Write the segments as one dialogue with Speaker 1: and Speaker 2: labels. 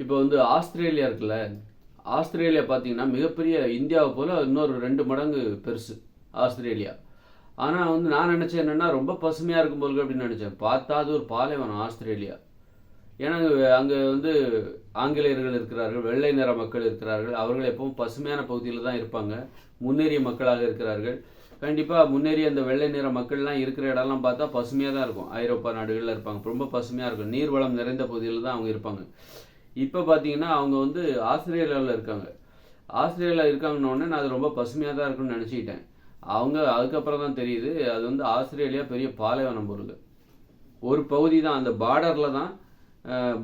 Speaker 1: இப்போ வந்து ஆஸ்திரேலியா இருக்குல்ல ஆஸ்திரேலியா பார்த்தீங்கன்னா மிகப்பெரிய இந்தியாவை போல் இன்னொரு ரெண்டு மடங்கு பெருசு ஆஸ்திரேலியா. ஆனால் வந்து நான் நினச்சேன் என்னென்னா ரொம்ப பசுமையாக இருக்கும் போல அப்படின்னு நினச்சேன். பார்த்தா அது ஒரு பாலைவனம் ஆஸ்திரேலியா. ஏன்னா அங்கே வந்து ஆங்கிலேயர்கள் இருக்கிறார்கள் வெள்ளை நிற மக்கள் இருக்கிறார்கள். அவர்கள் எப்பவும் பசுமையான பகுதியில் தான் இருப்பாங்க. முன்னேறிய மக்களாக இருக்கிறார்கள். கண்டிப்பாக முன்னேறிய அந்த வெள்ளை நிற மக்கள்லாம் இருக்கிற இடம்லாம் பார்த்தா பசுமையாக தான் இருக்கும். ஐரோப்பா நாடுகளில் இருப்பாங்க. ரொம்ப பசுமையாக இருக்கும். நீர்வளம் நிறைந்த பகுதியில் தான் அவங்க இருப்பாங்க. இப்போ பார்த்தீங்கன்னா அவங்க வந்து ஆஸ்திரேலியாவில் இருக்காங்க. ஆஸ்திரேலியாவில் இருக்காங்கன்னொடனே நான் அது ரொம்ப பசுமையாக தான் இருக்குன்னு நினச்சிக்கிட்டேன். அவங்க அதுக்கப்புறம் தான் தெரியுது அது வந்து ஆஸ்திரேலியா பெரிய பாலைவனம் பொருள். ஒரு பகுதி தான் அந்த பார்டரில் தான்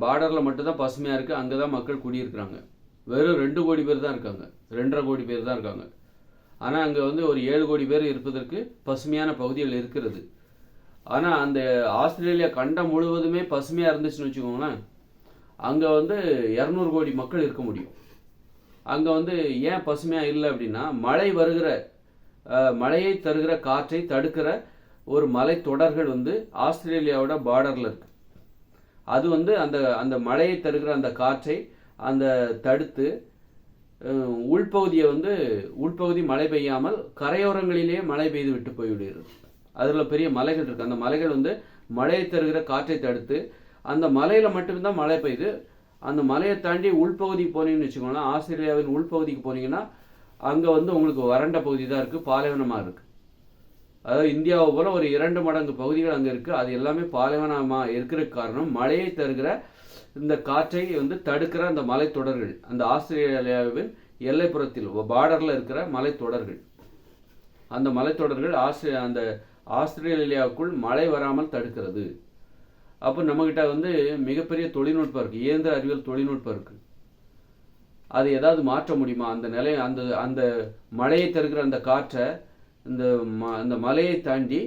Speaker 1: பார்டரில் மட்டும்தான் பசுமையாக இருக்குது அங்கே தான் மக்கள் குடியிருக்கிறாங்க. வெறும் ரெண்டு கோடி பேர் தான் இருக்காங்க ரெண்டரை கோடி பேர் தான் இருக்காங்க. ஆனால் அங்கே வந்து ஒரு ஏழு கோடி பேர் இருப்பதற்கு பசுமையான பகுதிகள் இருக்கிறது. ஆனால் அந்த ஆஸ்திரேலியா கண்டம் முழுவதுமே பசுமையாக இருந்துச்சுன்னு வச்சுக்கோங்களேன் அங்கே வந்து இரநூறு கோடி மக்கள் இருக்க முடியும். அங்கே வந்து ஏன் பசுமையாக இல்லை அப்படின்னா மழை வருகிற மழையை தருகிற காற்றை தடுக்கிற ஒரு மலைத்தொடர்கள் வந்து ஆஸ்திரேலியாவோட பார்டரில் இருக்கு. அது வந்து அந்த அந்த மழையை தருகிற அந்த காற்றை அந்த தடுத்து உள்பகுதியை வந்து உள்பகுதி மழை பெய்யாமல் கரையோரங்களிலேயே மழை பெய்து விட்டு போய்விடுகிறது. அதில் பெரிய மலைகள் இருக்குது அந்த மலைகள் வந்து மழையை தருகிற காற்றை தடுத்து அந்த மலையில் மட்டும்தான் மழை பெய்யுது. அந்த மலையை தாண்டி உள்பகுதிக்கு போனீங்கன்னு வச்சுக்கோங்களேன் ஆஸ்திரேலியாவின் உள்பகுதிக்கு போனீங்கன்னா அங்கே வந்து உங்களுக்கு வறண்ட பகுதி தான் இருக்குது பாலைவனமாக இருக்குது அதாவது இந்தியாவை போல் ஒரு இரண்டு மடங்கு பகுதிகள் அங்கே இருக்குது அது எல்லாமே பாலைவனமாக இருக்கிற காரணம் மழையை தருகிற இந்த காற்றை வந்து தடுக்கிற அந்த மலைத்தொடர்கள் அந்த ஆஸ்திரேலியாவின் எல்லைப்புறத்தில் பார்டரில் இருக்கிற மலைத்தொடர்கள். அந்த மலைத்தொடர்கள் ஆஸ்திரே அந்த ஆஸ்திரேலியாவுக்குள் மழை வராமல் தடுக்கிறது. அப்போ நம்மக்கிட்ட வந்து மிகப்பெரிய தொழில்நுட்பம் இருக்குது இயந்திர அறிவியல் தொழில்நுட்பம் இருக்குது அது ஏதாவது மாற்ற முடியுமா? அந்த நிலை அந்த அந்த மழையை தருகிற அந்த காற்றை இந்த ம அந்த மலையை தாண்டி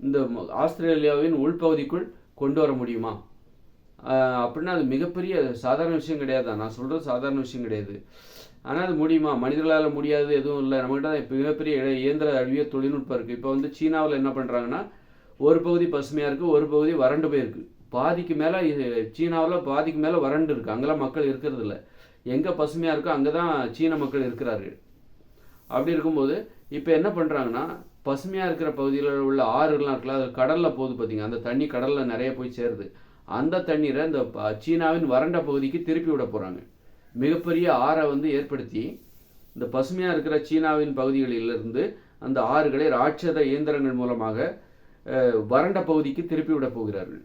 Speaker 1: இந்த ஆஸ்திரேலியாவின் உள்பகுதிக்குள் கொண்டு வர முடியுமா? அப்படின்னா அது மிகப்பெரிய சாதாரண விஷயம் கிடையாது நான் சொல்கிறது சாதாரண விஷயம் கிடையாது. ஆனால் அது முடியுமா? மனிதர்களால் முடியாது எதுவும் இல்லை. நம்மகிட்ட தான் மிகப்பெரிய இயந்திர அறிவியல் தொழில்நுட்பம் இருக்குது இப்போ வந்து சீனாவில் என்ன பண்ணுறாங்கன்னா ஒரு பகுதி பசுமையாக இருக்குது ஒரு பகுதி வறண்டு போயிருக்கு. பாதிக்கு மேலே சீனாவில் பாதிக்கு மேலே வறண்டு இருக்குது அங்கெல்லாம் மக்கள் இருக்கிறது இல்லை. எங்கே பசுமையாக இருக்கோ அங்கே தான் சீன மக்கள் இருக்கிறார்கள். அப்படி இருக்கும்போது இப்போ என்ன பண்ணுறாங்கன்னா பசுமையாக இருக்கிற பகுதியில் உள்ள ஆறுகள்லாம் இருக்குல்ல அது கடலில் போகுது பார்த்தீங்க அந்த தண்ணி கடலில் நிறைய போய் சேருது. அந்த தண்ணீரை இந்த ப- சீனாவின் வறண்ட பகுதிக்கு திருப்பி விட போகிறாங்க மிகப்பெரிய ஆறை வந்து ஏற்படுத்தி இந்த பசுமையாக இருக்கிற சீனாவின் பகுதிகளிலிருந்து அந்த ஆறுகளை ராட்சத இயந்திரங்கள் மூலமாக வறண்ட பகுதிக்கு திருப்பி விட போகிறார்கள்.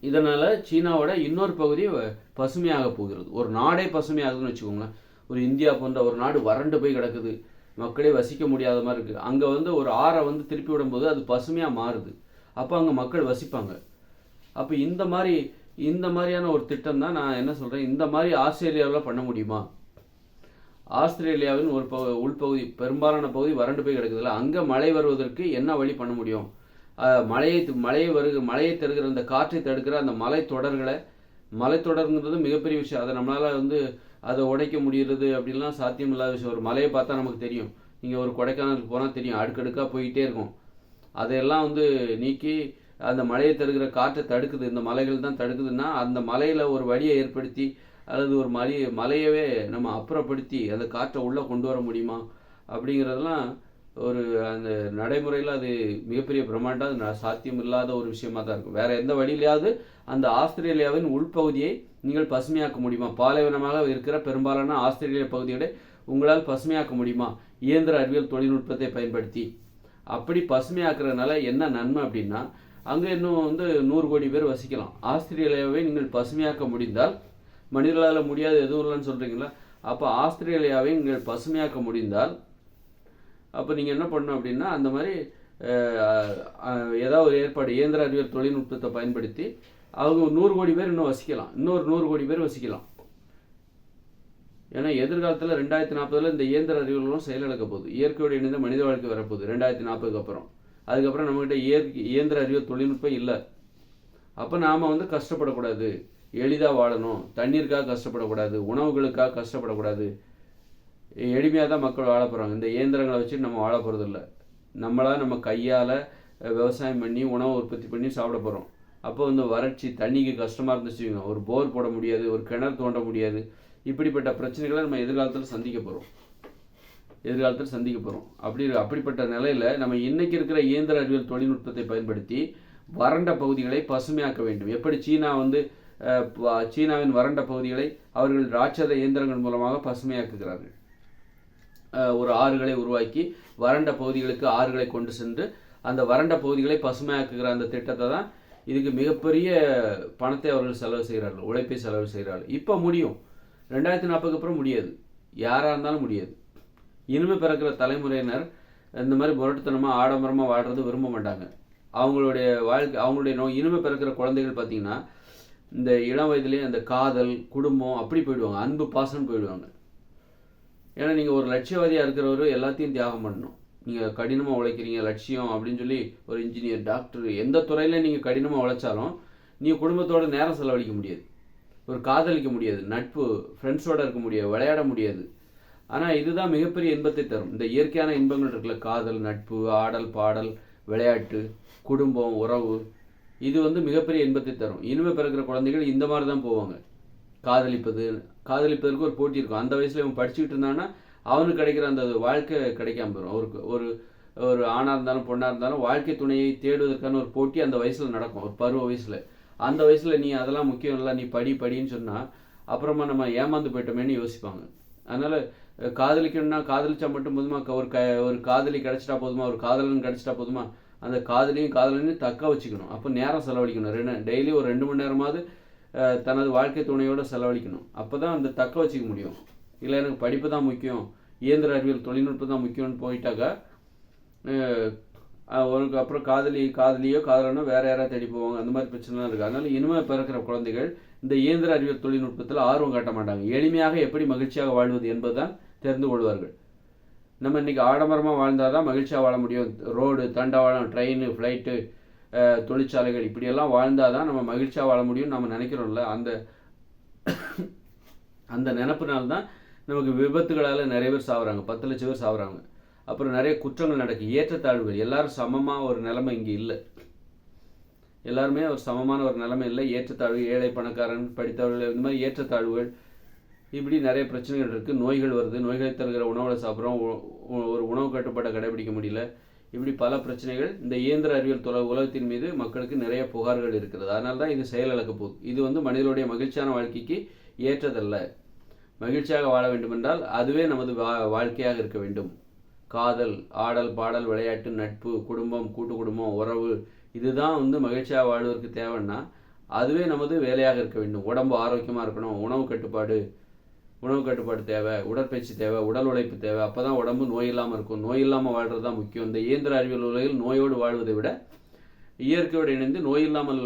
Speaker 1: இதனால் சீனாவோட இன்னொரு பகுதி வ- பசுமையாக போகிறது. ஒரு நாடே பசுமையாகுதுன்னு வச்சுக்கோங்களேன். ஒரு இந்தியா போன்ற ஒரு நாடு வறண்டு போய் கிடக்குது. மக்களே வசிக்க முடியாத மாதிரி இருக்குது அங்கே வந்து ஒரு ஆறை வந்து திருப்பி விடும்போது அது பசுமையாக மாறுது. அப்போ அங்கே மக்கள் வசிப்பாங்க. அப்போ இந்த மாதிரி இந்த மாதிரியான ஒரு திட்டம் தான் நான் என்ன சொல்கிறேன் இந்த மாதிரி ஆஸ்திரேலியாவில் பண்ண முடியுமா? ஆஸ்திரேலியாவின் ஒரு பகு உள்பகுதி பெரும்பாலான பகுதி வறண்டு போய் கிடக்குதுல்ல. அங்கே மழை வருவதற்கு என்ன வழி பண்ண முடியும்? மழையை மழையை வருக மழையை தருகிற அந்த காற்றை தடுக்கிற அந்த மலை தொடர்களை மலை தொடருங்கிறது மிகப்பெரிய விஷயம். அதை நம்மளால் வந்து அதை உடைக்க முடியறது அப்படின்லாம் சாத்தியம் இல்லாத விஷயம். ஒரு மலையை பார்த்தா நமக்கு தெரியும். நீங்கள் ஒரு கொடைக்கானலுக்கு போனால் தெரியும். அடுக்கடுக்காக போயிட்டே இருக்கும். அதையெல்லாம் வந்து நீக்கி அந்த மலையை தருகிற காற்றை தடுக்குது. இந்த மலைகள் தான் தடுக்குதுன்னா அந்த மலையில் ஒரு வழியை ஏற்படுத்தி அல்லது ஒரு மலையை மலையவே நம்ம அப்புறப்படுத்தி அந்த காற்றை உள்ளே கொண்டு வர முடியுமா அப்படிங்கிறதெல்லாம் ஒரு அந்த நடைமுறையில் அது மிகப்பெரிய பிரம்மாண்டம் அது சாத்தியம் இல்லாத ஒரு விஷயமா தான் இருக்கும். வேற எந்த வழியிலையாவது அந்த ஆஸ்திரேலியாவின் உள்பகுதியை நீங்கள் பசுமையாக்க முடியுமா? பாலைவனமாக இருக்கிற பெரும்பாலான ஆஸ்திரேலிய பகுதியோட உங்களால் பசுமையாக்க முடியுமா? இயந்திர அறிவியல் தொழில்நுட்பத்தை பயன்படுத்தி. அப்படி பசுமையாக்குறதுனால என்ன நன்மை அப்படின்னா அங்கே இன்னும் வந்து நூறு கோடி பேர் வசிக்கலாம். ஆஸ்திரேலியாவை நீங்கள் பசுமையாக்க முடிந்தால் மனிதர்களால் முடியாது எதுவும் இல்லைன்னு சொல்கிறீங்களா அப்போ ஆஸ்திரேலியாவை நீங்கள் பசுமையாக்க முடிந்தால் அப்போ நீங்கள் என்ன பண்ணணும் அப்படின்னா அந்த மாதிரி ஏதாவது ஒரு ஏற்பாடு இயந்திர அறிவியல் தொழில்நுட்பத்தை பயன்படுத்தி அவங்க ஒரு நூறு கோடி பேர் இன்னும் வசிக்கலாம். இன்னொரு நூறு கோடி பேர் வசிக்கலாம். ஏன்னா எதிர்காலத்தில் ரெண்டாயிரத்தி நாற்பதில் இந்த இயந்திர அறிவுகளும் செயலிழக்க போகுது. இயற்கையோடு இணைந்த மனித வாழ்க்கை வரப்போகுது ரெண்டாயிரத்தி நாற்பதுக்கு அப்புறம். அதுக்கப்புறம் நம்மகிட்ட இயற்கை இயந்திர அறிவியல் தொழில்நுட்பம் இல்லை. அப்போ நாம் வந்து கஷ்டப்படக்கூடாது. எளிதாக வாழணும். தண்ணீருக்காக கஷ்டப்படக்கூடாது. உணவுகளுக்காக கஷ்டப்படக்கூடாது. எளிமையாக தான் மக்கள் வாழ போகிறாங்க இந்த இயந்திரங்களை வச்சு நம்ம வாழ போகிறதில்ல நம்மளாக நம்ம கையால் விவசாயம் பண்ணி உணவு உற்பத்தி பண்ணி சாப்பிட போகிறோம் அப்போ வந்து வறட்சி தண்ணிக்கு கஷ்டமாக இருந்துச்சுங்க ஒரு போர் போட முடியாது ஒரு கிணறு தோண்ட முடியாது. இப்படிப்பட்ட பிரச்சனைகளை நம்ம எதிர்காலத்தில் சந்திக்க போகிறோம் எதிர்காலத்தில் சந்திக்க போகிறோம் அப்படி அப்படிப்பட்ட நிலையில் நம்ம இன்றைக்கி இருக்கிற இயந்திர அறிவியல் தொழில்நுட்பத்தை பயன்படுத்தி வறண்ட பகுதிகளை பசுமையாக்க வேண்டும். எப்படி சீனா வந்து சீனாவின் வறண்ட பகுதிகளை அவர்கள் ராட்சத இயந்திரங்கள் மூலமாக பசுமையாக்குகிறார்கள். ஒரு ஆறுகளை உருவாக்கி வறண்ட பகுதிகளுக்கு ஆறுகளை கொண்டு சென்று அந்த வறண்ட பகுதிகளை பசுமையாக்குகிற அந்த திட்டத்தை தான் இதுக்கு மிகப்பெரிய பணத்தை அவர்கள் செலவு செய்கிறார்கள் உழைப்பை செலவு செய்கிறார்கள். இப்போ முடியும். ரெண்டாயிரத்தி நாற்பதுக்கு அப்புறம் முடியாது. யாராக இருந்தாலும் முடியாது. இனிமே பிறக்கிற தலைமுறையினர் இந்த மாதிரி முரட்டுத்தனமாக ஆடம்பரமாக வாழ்றது விரும்ப மாட்டாங்க. அவங்களுடைய வாழ்க்கை அவங்களுடைய நோய் இனிமே பிறக்கிற குழந்தைகள் பார்த்தீங்கன்னா இந்த இளம் வயதுலேயே அந்த காதல் குடும்பம் அப்படி போயிடுவாங்க. அன்பு பாசம் போயிடுவாங்க. ஏன்னா நீங்கள் ஒரு லட்சியவாதியாக இருக்கிறவரு எல்லாத்தையும் தியாகம் பண்ணணும். நீங்கள் கடினமாக உழைக்கிறீங்க லட்சியம் அப்படின்னு சொல்லி ஒரு இன்ஜினியர் டாக்டர் எந்த துறையில் நீங்கள் கடினமாக உழைச்சாலும் நீங்கள் குடும்பத்தோட நேரம் செலவழிக்க முடியாது. ஒரு காதலிக்க முடியாது நட்பு ஃப்ரெண்ட்ஸோடு இருக்க முடியாது விளையாட முடியாது. ஆனால் இதுதான் மிகப்பெரிய இன்பத்தை தரும். இந்த இயற்கையான இன்பங்கள் இருக்குல்ல காதல் நட்பு ஆடல் பாடல் விளையாட்டு குடும்பம் உறவு இது வந்து மிகப்பெரிய இன்பத்தை தரும். இனிமே பிறக்கிற குழந்தைகள் இந்த மாதிரி தான் போவாங்க. காதலிப்பது காதலிப்பதற்கு ஒரு போட்டி இருக்கும். அந்த வயசில் இவன் படிச்சுக்கிட்டு இருந்தான்னா அவனுக்கு கிடைக்கிற அந்த வாழ்க்கை கிடைக்காம போயிடும் அவருக்கு ஒரு ஒரு ஆணாக இருந்தாலும் பொண்ணாக இருந்தாலும் வாழ்க்கை துணையை தேடுவதற்கான ஒரு போட்டி அந்த வயசில் நடக்கும். ஒரு பருவ வயசில். அந்த வயசில் நீ அதெல்லாம் முக்கியம் இல்லை நீ படி படின்னு சொன்னால் அப்புறமா நம்ம ஏமாந்து போயிட்டோமேனு யோசிப்பாங்க. அதனால் காதலிக்கணும்னா காதலிச்சா மட்டும் போதுமா? ஒரு க ஒரு காதலி கிடச்சிட்டா போதுமா? ஒரு காதலன் கிடச்சிட்டா போதுமா? அந்த காதலியும் காதலனையும் தக்க வச்சுக்கணும். அப்போ நேரம் செலவழிக்கணும். ரெண்டு டெய்லி ஒரு ரெண்டு மணி நேரமாவது தனது வாழ்க்கை துணையோடு செலவழிக்கணும். அப்போ தான் அந்த தக்க வச்சுக்க முடியும். இல்லை எனக்கு படிப்பு தான் முக்கியம். இயந்திர அறிவியல் தொழில்நுட்பம் தான் முக்கியம்னு போயிட்டாக்கா உனக்கு அப்புறம் காதலி காதலியோ காதலனோ வேறு யாராவது தேடி போவாங்க. அந்த மாதிரி பிரச்சனைலாம் இருக்குது அதனால் இனிமேல் பிறக்கிற குழந்தைகள் இந்த இயந்திர அறிவியல் தொழில்நுட்பத்தில் ஆர்வம் காட்ட மாட்டாங்க. எளிமையாக எப்படி மகிழ்ச்சியாக வாழ்வது என்பதுதான் தெரிந்து கொள்வார்கள். நம்ம இன்னைக்கு ஆடம்பரமாக வாழ்ந்தால் தான் மகிழ்ச்சியாக வாழ முடியும். ரோடு தண்டவாளம் ட்ரெயின் ஃப்ளைட்டு தொழிற்சாலைகள் இப்படியெல்லாம் வாழ்ந்தால் தான் நம்ம மகிழ்ச்சியாக வாழ முடியும்னு நம்ம நினைக்கிறோம்ல. அந்த அந்த நினப்புனால்தான் நமக்கு விபத்துகளால் நிறைய பேர் சாகுறாங்க பத்து லட்சம் பேர் சாகுறாங்க அப்புறம் நிறைய குற்றங்கள் நடக்கு. ஏற்றத்தாழ்வுகள். எல்லாரும் சமமாக ஒரு நிலைமை இங்கே இல்லை. எல்லாருமே ஒரு சமமான ஒரு நிலைமை இல்லை. ஏற்றத்தாழ்வு ஏழை பணக்காரன் படித்தவர்கள் இந்த மாதிரி ஏற்றத்தாழ்வுகள். இப்படி நிறைய பிரச்சனைகள் இருக்குது நோய்கள் வருது. நோய்களை தருகிற உணவுகளை சாப்பிட்றோம். ஒரு உணவு கட்டுப்பாட்டை கடைபிடிக்க முடியல. இப்படி பல பிரச்சனைகள் இந்த இயந்திர அறிவியல் தொலை உலகத்தின் மீது மக்களுக்கு நிறைய புகார்கள் இருக்கிறது. அதனால தான் இது செயலிழக்க போகுது. இது வந்து மனிதனுடைய மகிழ்ச்சியான வாழ்க்கைக்கு ஏற்றதல்ல. மகிழ்ச்சியாக வாழ வேண்டுமென்றால் அதுவே நமது வா வாழ்க்கையாக இருக்க வேண்டும். காதல் ஆடல் பாடல் விளையாட்டு நட்பு குடும்பம் கூட்டு குடும்பம் உறவு இதுதான் வந்து மகிழ்ச்சியாக வாழ்வதற்கு தேவைன்னா அதுவே நமது வேலையாக இருக்க வேண்டும். உடம்பு ஆரோக்கியமாக இருக்கணும். உணவு கட்டுப்பாடு உணவு கட்டுப்பாடு தேவை உடற்பயிற்சி தேவை உடல் உழைப்பு தேவை. அப்போ தான் உடம்பு நோய் இல்லாமல் இருக்கும். நோய் இல்லாமல் வாழ்கிறது தான் முக்கியம். இந்த இயந்திர அறிவியல் உலகில் நோயோடு வாழ்வதை விட இயற்கையோடு இணைந்து நோய் இல்லாமல்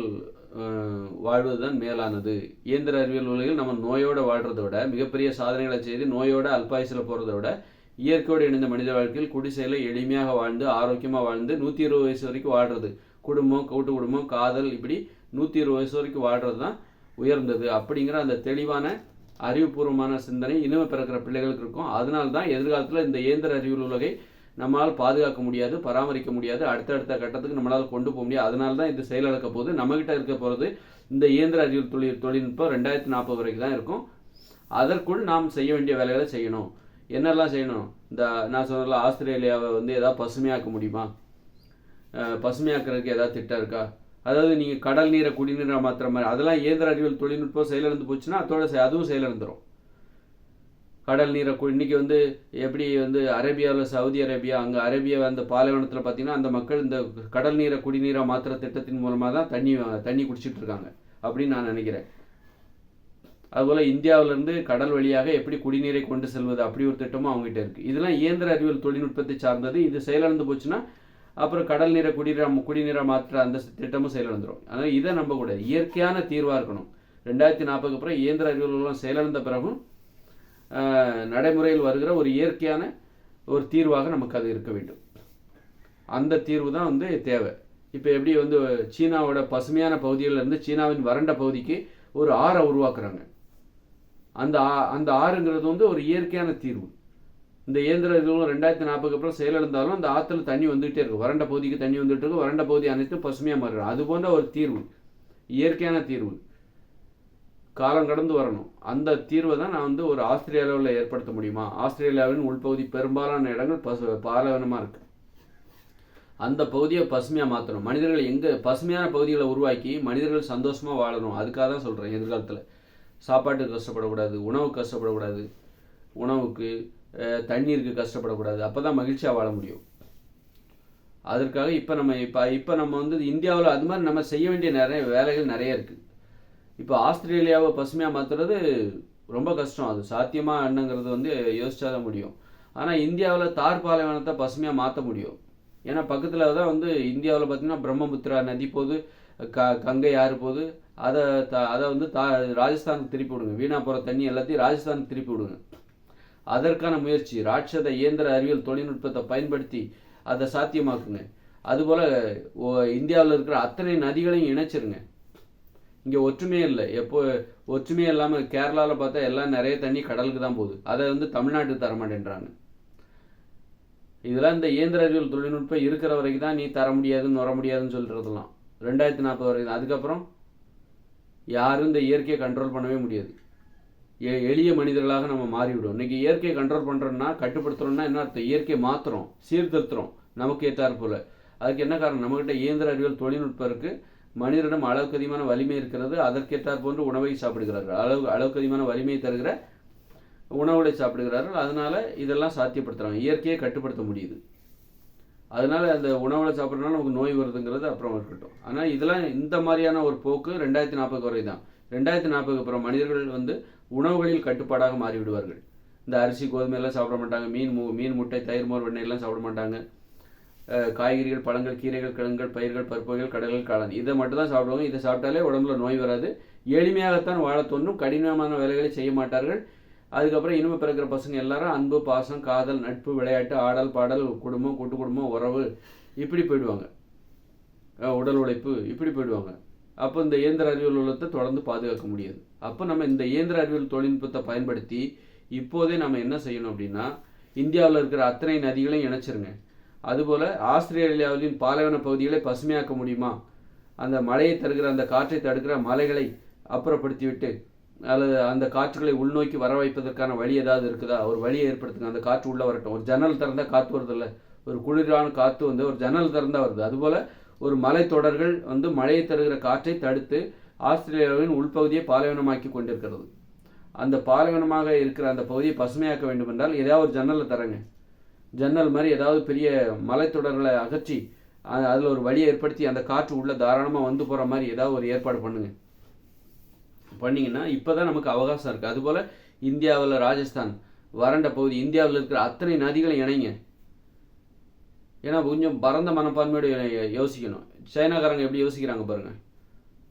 Speaker 1: வாழ்வது தான் மேலானது. இயந்திர அறிவியல் உலகில் நம்ம நோயோடு வாழ்கிறத விட மிகப்பெரிய சாதனைகளை செய்து நோயோட அல்பாயுசில் போகிறத விட இயற்கையோடு இணைந்த மனித வாழ்க்கையில் குடிசையில் எளிமையாக வாழ்ந்து ஆரோக்கியமாக வாழ்ந்து நூற்றி இருபது வயசு வரைக்கும் வாழ்கிறது குடும்பம் கூட்டு குடும்பம் காதல் இப்படி நூற்றி இருபது வயசு வரைக்கும் வாழ்கிறது தான் உயர்ந்தது. அப்படிங்கிற அந்த தெளிவான அறிவுபூர்வமான சிந்தனை இனிமே பிறக்கிற பிள்ளைகளுக்கு இருக்கும். அதனால தான் எதிர்காலத்தில் இந்த இயந்திர அறிவியல் உலகை நம்மளால் பாதுகாக்க முடியாது பராமரிக்க முடியாது அடுத்தடுத்த கட்டத்துக்கு நம்மளால் கொண்டு போக முடியாது. அதனால தான் இது செயலிழக்க போது நம்மகிட்ட இருக்க போகிறது இந்த இயந்திர அறிவியல் தொழில் தொழில்நுட்பம் ரெண்டாயிரத்தி நாற்பது வரைக்கும் தான் இருக்கும். அதற்குள் நாம் செய்ய வேண்டிய வேலைகளை செய்யணும். என்னெல்லாம் செய்யணும்? இந்த நான் சொன்னல ஆஸ்திரேலியாவை வந்து எதாவது பசுமையாக்க முடியுமா? பசுமையாக்குறதுக்கு ஏதாவது திட்டம் இருக்கா? அதாவது நீங்கள் கடல் நீரை குடிநீரை மாத்திர மாதிரி அதெல்லாம் இயந்திர அறிவியல் தொழில்நுட்பம் செயலிழந்து போச்சுன்னா அதோட அதுவும் செயலிழந்துடும் கடல் நீரை இன்றைக்கி வந்து எப்படி வந்து அரேபியாவில் சவுதி அரேபியா அங்கே அரேபியா அந்த பாலைவனத்தில் பார்த்தீங்கன்னா அந்த மக்கள் இந்த கடல் நீரை குடிநீரை மாத்திர திட்டத்தின் மூலமாக தான் தண்ணி தண்ணி குடிச்சிட்டு இருக்காங்க அப்படின்னு நான் நினைக்கிறேன். அதுபோல் இந்தியாவிலேருந்து கடல் வழியாக எப்படி குடிநீரை கொண்டு செல்வது அப்படி ஒரு திட்டமும் அவங்ககிட்ட இருக்குது இதெல்லாம் இயந்திர அறிவியல் தொழில்நுட்பத்தை சார்ந்தது. இது செயலிழந்து போச்சுன்னா அப்புறம் கடல் நீரை குடிநீர குடிநீரை மாற்ற அந்த திட்டமும் செயலிழந்துடும் அதனால் இதை நம்பக்கூடாது இயற்கையான தீர்வாக இருக்கணும். ரெண்டாயிரத்தி நாற்பதுக்கு அப்புறம் இயந்திர அறிவியல் செயலிழந்த பிறகும் நடைமுறையில் வருகிற ஒரு இயற்கையான ஒரு தீர்வாக நமக்கு அது இருக்க வேண்டும். அந்த தீர்வு தான் வந்து தேவை. இப்போ எப்படி வந்து சீனாவோட பசுமையான பகுதிகளிலிருந்து சீனாவின் வறண்ட பகுதிக்கு ஒரு ஆறை உருவாக்குறாங்க. அந்த அந்த ஆறுங்கிறது வந்து ஒரு இயற்கையான தீர்வு. இந்த இயந்திர இதுவும் ரெண்டாயிரத்தி நாற்பதுக்கு அப்புறம் செயலிழந்தாலும் அந்த ஆற்றுல தண்ணி வந்துகிட்டே இருக்கும். வறண்ட பகுதிக்கு தண்ணி வந்துட்டு இருக்கும். வறண்ட பகுதி அனைத்தும் பசுமையாக மாறிடும். அது போன்ற ஒரு தீர்வு. இயற்கையான தீர்வு. காலம் கடந்து வரணும். அந்த தீர்வை தான் நான் வந்து ஒரு ஆஸ்திரேலியாவில் ஏற்படுத்த முடியுமா? ஆஸ்திரேலியாவின் உள்பகுதி பெரும்பாலான இடங்கள் பசு பாலைவனமாக இருக்கு. அந்த பகுதியை பசுமையாக மாற்றணும் மனிதர்கள் எங்கே பசுமையான பகுதிகளை உருவாக்கி மனிதர்கள் சந்தோஷமாக வாழணும். அதுக்காக தான் சொல்கிறேன் எதிர்காலத்தில். சாப்பாட்டுக்கு கஷ்டப்படக்கூடாது உணவு கஷ்டப்படக்கூடாது. உணவுக்கு தண்ணீருக்கு கஷ்டப்படக்கூடாது. அப்போ தான் மகிழ்ச்சியாக வாழ முடியும். அதற்காக இப்போ நம்ம இப்போ இப்போ நம்ம வந்து இந்தியாவில் அது மாதிரி நம்ம செய்ய வேண்டிய நிறைய வேலைகள் நிறைய இருக்குது இப்போ ஆஸ்திரேலியாவை பசுமையாக மாற்றுறது ரொம்ப கஷ்டம். அது சாத்தியமாக என்னங்கிறது வந்து யோசிச்சா தான் முடியும். ஆனால் இந்தியாவில் தார் பாலைவனத்தை பசுமையாக மாற்ற முடியும். ஏன்னா பக்கத்தில் தான் வந்து இந்தியாவில் பார்த்தீங்கன்னா பிரம்மபுத்திரா நதி போது க கங்கை ஆறு போது அதை த அதை வந்து தா ராஜஸ்தானுக்கு திருப்பி விடுங்க. வீணா போகிற தண்ணி எல்லாத்தையும் ராஜஸ்தானுக்கு திருப்பி விடுங்க. அதற்கான முயற்சி. ராட்சத இயந்திர அறிவியல் தொழில்நுட்பத்தை பயன்படுத்தி அதை சாத்தியமாக்குங்க. அதுபோல் இந்தியாவில் இருக்கிற அத்தனை நதிகளையும் இணைச்சிருங்க. இங்கே ஒற்றுமையே இல்லை. எப்போ ஒற்றுமையே இல்லாமல் கேரளாவில் பார்த்தா எல்லாம் நிறைய தண்ணி கடலுக்கு தான் போகுது. அதை வந்து தமிழ்நாட்டுக்கு தரமாட்டேன்றாங்க இதெல்லாம் இந்த இயந்திர அறிவியல் தொழில்நுட்பம் இருக்கிற வரைக்கும் தான் நீ தர முடியாதுன்னு வர முடியாதுன்னு சொல்கிறதெல்லாம் ரெண்டாயிரத்தி நாற்பது வரைக்கும் அதுக்கப்புறம் யாரும் இந்த இயற்கையை கண்ட்ரோல் பண்ணவே முடியாது. எ- எளிய மனிதர்களாக நம்ம மாறிவிடும் இன்றைக்கி இயற்கையை கண்ட்ரோல் பண்ணுறோம்னா கட்டுப்படுத்துறோம்னா என்ன அர்த்தம்? இயற்கையை மாற்றுறோம் சீர்திருத்துறோம் நமக்கு ஏற்றார் போல். அதுக்கு என்ன காரணம்? நம்மகிட்ட இயந்திர அறிவியல் தொழில்நுட்பம் இருக்கு. மனிதனிடம் அளவுக்கு அதிகமான வலிமை இருக்கிறது. அதற்கேற்றார் போன்று உணவை சாப்பிடுகிறார்கள். அளவு அளவுக்கு அதிகமான வலிமையை தருகிற உணவுகளை சாப்பிடுகிறார்கள். அதனால் இதெல்லாம் சாத்தியப்படுத்துகிறாங்க இயற்கையை கட்டுப்படுத்த முடியுது. அதனால அந்த உணவுகளை சாப்பிட்றதுனால நமக்கு நோய் வருதுங்கிறது அப்புறம் இருக்கட்டும். ஆனால் இதெல்லாம் இந்த மாதிரியான ஒரு போக்கு ரெண்டாயிரத்தி நாற்பது வரை தான் ரெண்டாயிரத்தி நாற்பதுக்கு அப்புறம் மனிதர்கள் வந்து உணவுகளில் கட்டுப்பாடாக மாறிவிடுவார்கள். இந்த அரிசி கோதுமை எல்லாம் சாப்பிட மாட்டாங்க. மீன் மு மீன் முட்டை தயிர் மோர் வெண்ணெய் எல்லாம் சாப்பிட மாட்டாங்க. காய்கறிகள் பழங்கள் கீரைகள் கிழங்குகள் பயிர்கள் பருப்புகள் கடல்கள் காளான். இதை மட்டும் தான் சாப்பிடுவாங்க. இதை சாப்பிட்டாலே உடம்புல நோய் வராது. எளிமையாகத்தான் வாழ தோன்றும். கடினமான வேலைகளை செய்ய மாட்டார்கள். அதுக்கப்புறம் இனிமே பிறக்கிற பசங்க எல்லாரும் அன்பு பாசம் காதல் நட்பு விளையாட்டு ஆடல் பாடல் குடும்பம் கூட்டு குடும்பம் உறவு இப்படி போயிடுவாங்க. உடல் உழைப்பு இப்படி போயிடுவாங்க. அப்போ இந்த இயந்திர அறிவியல் உலகத்தை தொடர்ந்து பாதுகாக்க முடியாது. அப்போ நம்ம இந்த இயந்திர அறிவியல் தொழில்நுட்பத்தை பயன்படுத்தி இப்போதே நம்ம என்ன செய்யணும் அப்படின்னா இந்தியாவில் இருக்கிற அத்தனை நதிகளையும் இணைச்சிருங்க. அதுபோல் ஆஸ்திரேலியாவின் பாலைவன பகுதிகளை பசுமையாக்க முடியுமா? அந்த மழையை தருகிற அந்த காற்றை தடுக்கிற மலைகளை அப்புறப்படுத்தி விட்டு அல்லது அந்த காற்றுகளை உள்நோக்கி வர வைப்பதற்கான வழி ஏதாவது இருக்குதா? ஒரு வழியை ஏற்படுத்துங்க. அந்த காற்று உள்ளே வரட்டும். ஒரு ஜன்னல் திறந்தால் காற்று வருதில்ல? ஒரு குளிரான காற்று வந்து ஒரு ஜன்னல் திறந்தால் வருது. அதுபோல் ஒரு மலைத்தொடர்கள் வந்து மழையை தருகிற காற்றை தடுத்து ஆஸ்திரேலியாவின் உள்பகுதியை பாலைவனமாக்கி கொண்டிருக்கிறது. அந்த பாலைவனமாக இருக்கிற அந்த பகுதியை பசுமையாக்க வேண்டும் என்றால் ஏதாவது ஒரு ஜன்னலை தரங்க. ஜன்னல் மாதிரி ஏதாவது பெரிய மலைத்தொடர்களை அகற்றி அதில் ஒரு வழியை ஏற்படுத்தி அந்த காற்று உள்ளே தாராளமாக வந்து போகிற மாதிரி ஏதாவது ஒரு ஏற்பாடு பண்ணுங்க. இப்போ தான் நமக்கு அவகாசம் இருக்குது அதுபோல் இந்தியாவில் ராஜஸ்தான் வறண்ட பகுதி இந்தியாவில் இருக்கிற அத்தனை நதிகளை இணைங்க. ஏன்னா கொஞ்சம் பரந்த மனப்பான்மையோடு யோசிக்கணும். சைனாக்காரங்க எப்படி யோசிக்கிறாங்க பாருங்கள்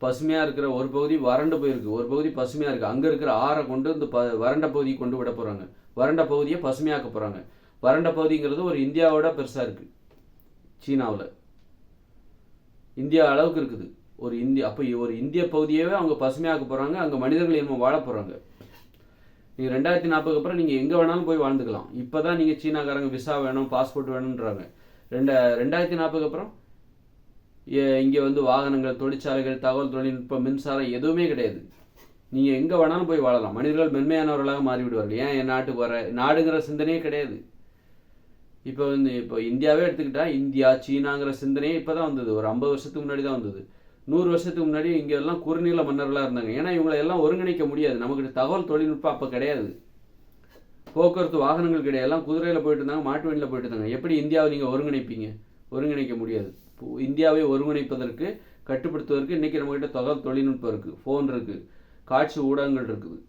Speaker 1: பசுமையாக இருக்கிற ஒரு பகுதி வறண்டு போயிருக்கு. ஒரு பகுதி பசுமையாக இருக்குது அங்கே இருக்கிற ஆறை கொண்டு இந்த ப வறண்ட பகுதியை கொண்டு விட போகிறாங்க வறண்ட பகுதியை பசுமையாக்க போகிறாங்க வறண்ட பகுதிங்கிறது ஒரு இந்தியாவோட பெருசாக இருக்குது சீனாவில். இந்தியா அளவுக்கு இருக்குது. ஒரு இந்தியா அப்போ ஒரு இந்திய பகுதியவே அவங்க பசுமையாக்க போகிறாங்க அங்கே மனிதர்கள் இனிமே வாழ போகிறாங்க நீங்கள் ரெண்டாயிரத்தி நாற்பதுக்கு அப்புறம் நீங்கள் எங்கே வேணாலும் போய் வாழ்ந்துக்கலாம். இப்போ தான் நீங்கள் சீனாக்காரங்க விசா வேணும் பாஸ்போர்ட் வேணுன்றாங்க ரெண்ட ரெண்டாயிரத்தி நாற்பதுக்கு அப்புறம் இங்கே வந்து வாகனங்கள் தொழிற்சாலைகள் தகவல் தொழில்நுட்பம் மின்சாரம் எதுவுமே கிடையாது. நீங்கள் எங்கே வேணாலும் போய் வாழலாம். மனிதர்கள் மென்மையானவர்களாக மாறிவிடுவார்கள். ஏன் என் நாட்டுக்கு வர நாடுங்கிற சிந்தனையே கிடையாது. இப்போ வந்து இப்போ இந்தியாவே எடுத்துக்கிட்டால் இந்தியா சீனாங்கிற சிந்தனையே இப்போ தான் வந்தது. ஒரு ஐம்பது வருஷத்துக்கு முன்னாடி தான் வந்தது. நூறு வருஷத்துக்கு முன்னாடி இங்கே எல்லாம் குறுநில மன்னர்களாக இருந்தாங்க. ஏன்னா இவங்களை எல்லாம் ஒருங்கிணைக்க முடியாது. நமக்கு தகவல் தொழில்நுட்பம் அப்போ கிடையாது. போக்குவரத்து வாகனங்கள் கிடையாது. எல்லாம் குதிரையில் போயிட்டு இருந்தாங்க மாட்டு வண்டியில் போயிட்டு இருந்தாங்க. எப்படி இந்தியாவை நீங்கள் ஒருங்கிணைப்பீங்க? ஒருங்கிணைக்க முடியாது. இந்தியாவை ஒருங்கிணைப்பதற்கு கட்டுப்படுத்துவதற்கு இன்றைக்கி நம்மக்கிட்ட தகவல் தொழில்நுட்பம் இருக்குது ஃபோன் இருக்குது காட்சி ஊடகங்கள் இருக்குது.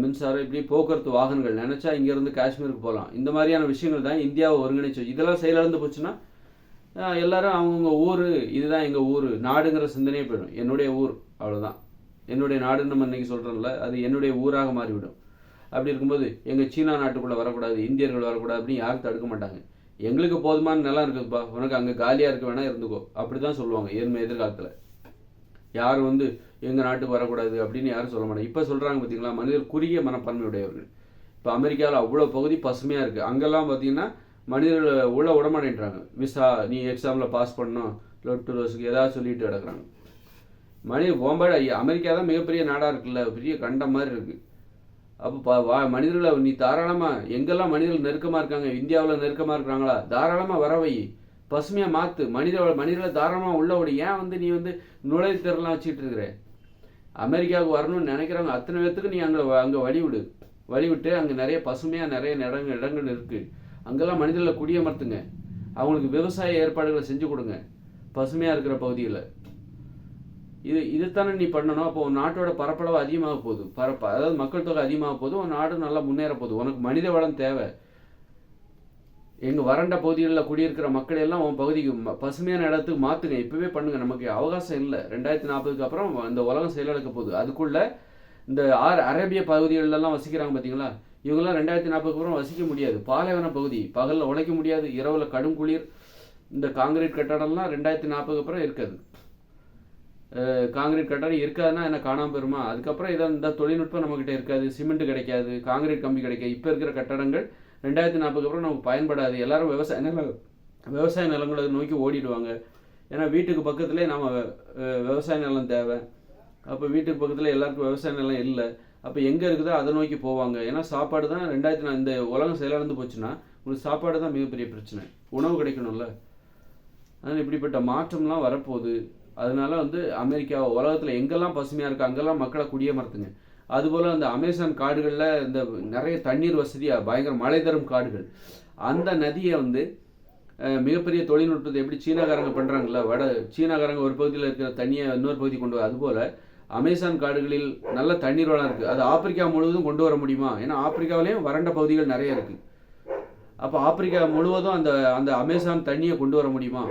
Speaker 1: மின்சாரம் இப்படி போக்குவரத்து வாகனங்கள் நினச்சா இங்கேருந்து காஷ்மீருக்கு போகலாம் இந்த மாதிரியான விஷயங்கள் தான் இந்தியாவை ஒருங்கிணைச்சு. இதெல்லாம் செயலிழந்து போச்சுன்னா எல்லாரும் அவங்கவுங்க ஊர் இதுதான் எங்கள் ஊர் நாடுங்கிற சிந்தனையே போயிடும். என்னுடைய ஊர் அவ்வளோதான் என்னுடைய நாடுன்னு நம்ம இன்றைக்கி சொல்கிறோம்ல அது என்னுடைய ஊராக மாறிவிடும். அப்படி இருக்கும்போது எங்கள் சீனா நாட்டுக்குள்ளே வரக்கூடாது இந்தியர்கள் வரக்கூடாது அப்படின்னு யாரும் தடுக்க மாட்டாங்க. எங்களுக்கு போதுமான நிலம் இருக்குதுப்பா. உனக்கு அங்கே காலியாக இருக்க வேணா இருந்துக்கோ. அப்படி தான் சொல்லுவாங்க எதிர்மை எதிர்காலத்தில். யாரும் வந்து எங்கள் நாட்டுக்கு வரக்கூடாது அப்படின்னு யாரும் சொல்ல மாட்டாங்க. இப்போ சொல்கிறாங்க பார்த்தீங்களா மனிதர் குறுகிய மனப்பான்மை உடையவர்கள் அமெரிக்காவில் அவ்வளோ பகுதி பசுமையாக இருக்குது அங்கெல்லாம் பார்த்தீங்கன்னா மனிதர்கள் உள்ள விட விசா நீ எக்ஸாமில் பாஸ் பண்ணணும். லொட்டு ரோஸுக்கு ஏதாவது சொல்லிட்டு கிடக்குறாங்க. மனித போம்பாடு அமெரிக்கா தான் மிகப்பெரிய நாடாக இருக்குல்ல. பெரிய கண்டம் மாதிரி இருக்குது அப்போ வா மனிதர்களை நீ தாராளமாக எங்கெல்லாம் மனிதர்கள் நெருக்கமாக இருக்காங்க இந்தியாவில் நெருக்கமாக இருக்கிறாங்களா? தாராளமாக வர வை. பசுமையாக மாற்று மனித மனிதர்களை தாராளமாக உள்ள ஏன் வந்து நீ வந்து நுழைவுத்தரெல்லாம் வச்சுட்டு இருக்கிற? அமெரிக்காவுக்கு வரணும்னு நினைக்கிறவங்க அத்தனை பேர்த்துக்கு நீ அங்கே அங்கே வழி விடு வழி விட்டு அங்கே நிறைய பசுமையாக நிறைய இடங்கள் இடங்கள் இருக்குது அங்கெல்லாம் மனிதர்களை குடியமர்த்துங்க. அவங்களுக்கு விவசாய ஏற்பாடுகளை செஞ்சு கொடுங்க. பசுமையாக இருக்கிற பகுதியில் இது இதுதானே நீ பண்ணணும். அப்போ உன் நாட்டோட பரப்பளவு அதிகமாக போகுது. பரப்ப அதாவது மக்கள் தொகை அதிகமாக போகுது. உன் நாடு நல்லா முன்னேற போகுது. உனக்கு மனித வளம் தேவை. எங்கள் வறண்ட பகுதிகளில் குடியிருக்கிற மக்கள் எல்லாம் உன் பகுதிக்கு பசுமையான இடத்துக்கு மாற்றுங்க இப்போவே பண்ணுங்கள் நமக்கு அவகாசம் இல்லை. ரெண்டாயிரத்தி நாற்பதுக்கு அப்புறம் இந்த உலகம் செயலிழக்க போகுது. அதுக்குள்ளே இந்த ஆர் அரேபிய பகுதிகளெல்லாம் வசிக்கிறாங்க பார்த்தீங்களா? இவங்கெல்லாம் ரெண்டாயிரத்தி நாற்பதுக்கு அப்புறம் வசிக்க முடியாது. பாலைவன பகுதி. பகலில் உழைக்க முடியாது. இரவில் கடும் குளிர். இந்த காங்கிரீட் கட்டடம்லாம் ரெண்டாயிரத்தி நாற்பதுக்கு அப்புறம் இருக்காது. காங்கிரீட் கட்டடம் இருக்காதுன்னா என்ன காணாமல் போயிருமா? அதுக்கப்புறம் இதான் இந்த தொழில்நுட்பம் நம்மக்கிட்ட இருக்காது சிமெண்ட் கிடைக்காது காங்கிரீட் கம்பி கிடைக்காது. இப்போ இருக்கிற கட்டடங்கள் ரெண்டாயிரத்தி நாற்பதுக்கு அப்புறம் நமக்கு பயன்படாது. எல்லாரும் விவசாய நிலம் விவசாய நிலங்களை நோக்கி ஓடிடுவாங்க. ஏன்னா வீட்டுக்கு பக்கத்துலேயே நம்ம விவசாய நிலம் தேவை. அப்போ வீட்டுக்கு பக்கத்தில் எல்லாருக்கும் விவசாய நிலம் இல்லை. அப்போ எங்கே இருக்குதோ அதை நோக்கி போவாங்க. ஏன்னா சாப்பாடு தான் ரெண்டாயிரத்தி நான் இந்த உலகம் செயலாளர்ந்து போச்சுன்னா உங்களுக்கு சாப்பாடு தான் மிகப்பெரிய பிரச்சனை. உணவு கிடைக்கணும்ல. அதனால் இப்படிப்பட்ட மாற்றம்லாம் வரப்போகுது. அதனால வந்து அமெரிக்கா உலகத்தில் எங்கெல்லாம் பசுமையாக இருக்கு அங்கெல்லாம் மக்களை குடியமர்த்துங்க. அதுபோல் அந்த அமேசான் காடுகளில் இந்த நிறைய தண்ணீர் வசதியாக பயங்கர மழை தரும் காடுகள். அந்த நதியை வந்து மிகப்பெரிய தொழில்நுட்பத்தை எப்படி சீனாக்காரங்க பண்ணுறாங்கல்ல வட சீனாக்காரங்க ஒரு பகுதியில் இருக்கிற தண்ணியை இன்னொரு பகுதி கொண்டு வர அதுபோல் அமேசான் காடுகளில் நல்ல தண்ணீர் வளம் இருக்குது அது ஆப்பிரிக்கா முழுவதும் கொண்டு வர முடியுமா? ஏன்னா ஆப்பிரிக்காவிலேயும் வறண்ட பகுதிகள் நிறைய இருக்குது அப்போ ஆப்பிரிக்கா முழுவதும் அந்த அந்த அமேசான் தண்ணியை கொண்டு வர முடியுமா?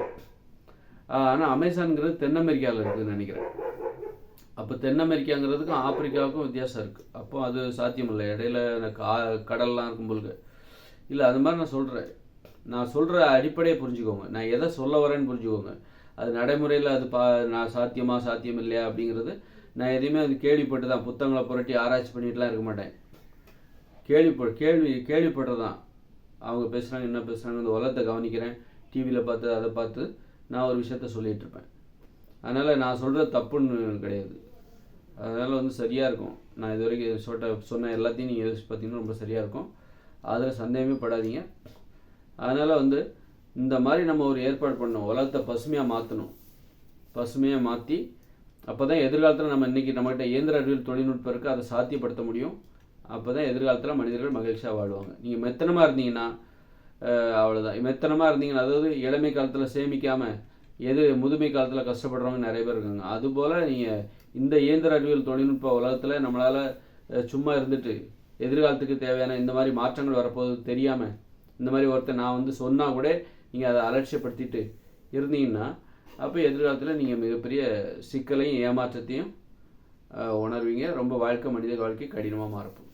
Speaker 1: ஆனால் அமேசான்கிறது தென் அமெரிக்காவில் இருக்குதுன்னு நினைக்கிறேன். அப்போ தென் அமெரிக்காங்கிறதுக்கும் ஆப்பிரிக்காவுக்கும் வித்தியாசம் இருக்குது அப்போ அது சாத்தியம் இல்லை இடையில கா கடல்லாம் இருக்கும் பொழுது. இல்லை அது மாதிரி நான் சொல்கிறேன் நான் சொல்கிற அடிப்படையை புரிஞ்சுக்கோங்க. நான் எதை சொல்ல வரேன்னு புரிஞ்சுக்கோங்க. அது நடைமுறையில் அது பா நான் சாத்தியமாக சாத்தியம் இல்லையா அப்படிங்கிறது நான் எதையுமே அது கேள்விப்பட்டு தான் புத்தகங்களை புரட்டி ஆராய்ச்சி பண்ணிட்டுலாம் இருக்க மாட்டேன். கேள்விப்ப கேள்வி கேள்விப்பட்டது தான் அவங்க பேசுகிறாங்க என்ன பேசுகிறாங்க இந்த உலகத்தை கவனிக்கிறேன். டிவியில் பார்த்து அதை பார்த்து நான் ஒரு விஷயத்த சொல்லிகிட்டு இருப்பேன் அதனால் நான் சொல்கிறது தப்புன்னு கிடையாது. அதனால் வந்து சரியாக இருக்கும். நான் இது வரைக்கும் சொட்ட சொன்ன எல்லாத்தையும் நீங்கள் யோசிச்சு பார்த்தீங்கன்னா ரொம்ப சரியாக இருக்கும். அதில் சந்தேகமே படாதீங்க. அதனால் வந்து இந்த மாதிரி நம்ம ஒரு ஏற்பாடு பண்ணணும். உலகத்தை பசுமையாக மாற்றணும் பசுமையாக மாற்றி அப்போ தான் எதிர்காலத்தில் நம்ம இன்றைக்கி நம்மகிட்ட இயந்திர அறிவியல் தொழில்நுட்பம் இருக்குது அதை சாத்தியப்படுத்த முடியும். அப்போ தான் எதிர்காலத்தில் மனிதர்கள் மகிழ்ச்சியாக வாழ்வாங்க. நீங்கள் மெத்தனமாக இருந்தீங்கன்னா அவ்வளோதான் மெத்தனமாக இருந்தீங்கன்னா அதாவது இளமை காலத்தில் சேமிக்காமல் எது முதுமை காலத்தில் கஷ்டப்படுறவங்க நிறைய பேர் இருக்காங்க. அதுபோல் நீங்கள் இந்த இயந்திர அறிவியல் தொழில்நுட்ப உலகத்தில் நம்மளால் சும்மா இருந்துட்டு எதிர்காலத்துக்கு தேவையான இந்த மாதிரி மாற்றங்கள் வரப்போகுது தெரியாமல் இந்த மாதிரி ஒருத்தர் நான் வந்து சொன்னால் கூட நீங்கள் அதை அலட்சியப்படுத்திட்டு இருந்தீங்கன்னா அப்போ எதிர்காலத்தில் நீங்கள் மிகப்பெரிய சிக்கலையும் ஏமாற்றத்தையும் உணர்வீங்க. ரொம்ப வாழ்க்கை மனித வாழ்க்கை கடினமாக மாறப்போம்